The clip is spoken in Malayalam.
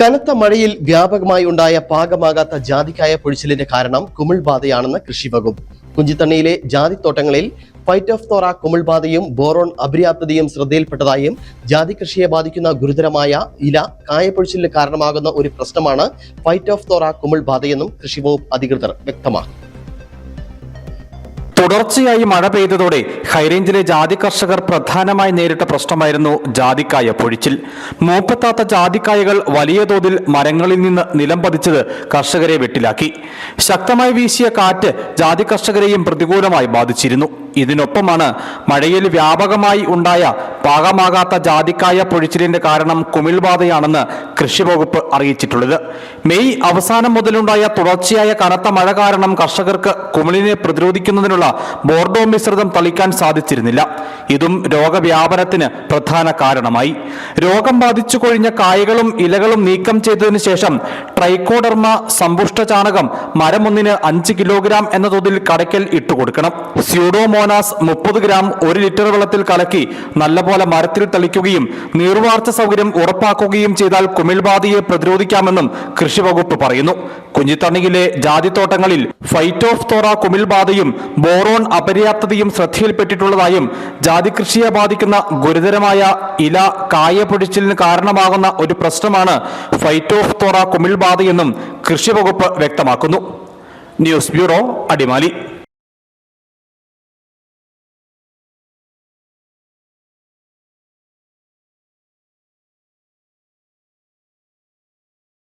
കനത്ത മഴയിൽ വ്യാപകമായി ഉണ്ടായ പാകമാകാത്ത ജാതിക്കായ പൊഴിച്ചിലിന്റെ കാരണം കുമിൾബാധയാണെന്ന് കൃഷി വകുപ്പ്. കുഞ്ചിത്തണ്ണിയിലെ ജാതിത്തോട്ടങ്ങളിൽ ഫൈറ്റ് ഓഫ് തോറ കുമിൾബാധയും ബോറോൺ അപര്യാപ്തതയും ശ്രദ്ധയിൽപ്പെട്ടതായും ജാതി കൃഷിയെ ബാധിക്കുന്ന ഗുരുതരമായ ഇല കായപ്പൊഴിച്ചിലിന് കാരണമാകുന്ന ഒരു പ്രശ്നമാണ് ഫൈറ്റ് ഓഫ് തോറ കുമിൾബാധയെന്നും കൃഷി വകുപ്പ് അധികൃതർ വ്യക്തമാക്കി. തുടർച്ചയായി മഴ പെയ്തതോടെ ഹൈറേഞ്ചിലെ ജാതി കർഷകർ പ്രധാനമായി നേരിട്ട പ്രശ്നമായിരുന്നു ജാതിക്കായ പൊഴിച്ചിൽ. മൂപ്പത്താത്ത ജാതിക്കായകൾ വലിയ തോതിൽ മരങ്ങളിൽ നിന്ന് നിലം പതിച്ചത് കർഷകരെ വെട്ടിലാക്കി. ശക്തമായി വീശിയ കാറ്റ് ജാതി കർഷകരെയും പ്രതികൂലമായി ബാധിച്ചിരുന്നു. ഇതിനൊപ്പമാണ് മഴയിൽ വ്യാപകമായി ഉണ്ടായ പാകമാകാത്ത ജാതിക്കായ പൊഴിച്ചിലിന്റെ കാരണം കുമിൾബാധയാണെന്ന് കൃഷി വകുപ്പ് അറിയിച്ചിട്ടുള്ളത്. മെയ് അവസാനം മുതലുണ്ടായ തുടർച്ചയായ കനത്ത മഴ കാരണം കർഷകർക്ക് കുമിളിനെ പ്രതിരോധിക്കുന്നതിനുള്ള ബോർഡോ മിശ്രിതം തളിക്കാൻ സാധിച്ചിരുന്നില്ല. ഇതും രോഗവ്യാപനത്തിന് പ്രധാന കാരണമായി. രോഗം ബാധിച്ചു കൊഴിഞ്ഞ കായകളും ഇലകളും നീക്കം ചെയ്തതിനു ശേഷം ട്രൈക്കോഡർമ സമ്പുഷ്ട ചാണകം മരമൊന്നിന് അഞ്ച് കിലോഗ്രാം എന്ന തോതിൽ കടയ്ക്കൽ ഇട്ടുകൊടുക്കണം. സ്യൂഡോമോനാസ് മുപ്പത് ഗ്രാം ഒരു ലിറ്റർ വെള്ളത്തിൽ കലക്കി നല്ലപോലെ മരത്തിൽ തളിക്കുകയും നീർവാർച്ച സൗകര്യം ഉറപ്പാക്കുകയും ചെയ്താൽ കുമിൾബാധയെ പ്രതിരോധിക്കാമെന്നും കൃഷി വകുപ്പ് പറയുന്നു. കുഞ്ഞിത്തണ്ണിയിലെ ജാതിത്തോട്ടങ്ങളിൽ ഫൈറ്റ് ഓഫ് തോറ കുമിൾബാധയും ബോറോൺ അപര്യാപ്തതയും ശ്രദ്ധയിൽപ്പെട്ടിട്ടുള്ളതായും ജാതി കൃഷിയെ ബാധിക്കുന്ന ഗുരുതരമായ ഇല കായ പൊടിച്ചിലിന് കാരണമാകുന്ന ഒരു പ്രശ്നമാണ് ഫൈറ്റ് ഓഫ് തോറ കുമിൾബാധയെന്നും കൃഷി വകുപ്പ് വ്യക്തമാക്കുന്നു. News bureau Adimali.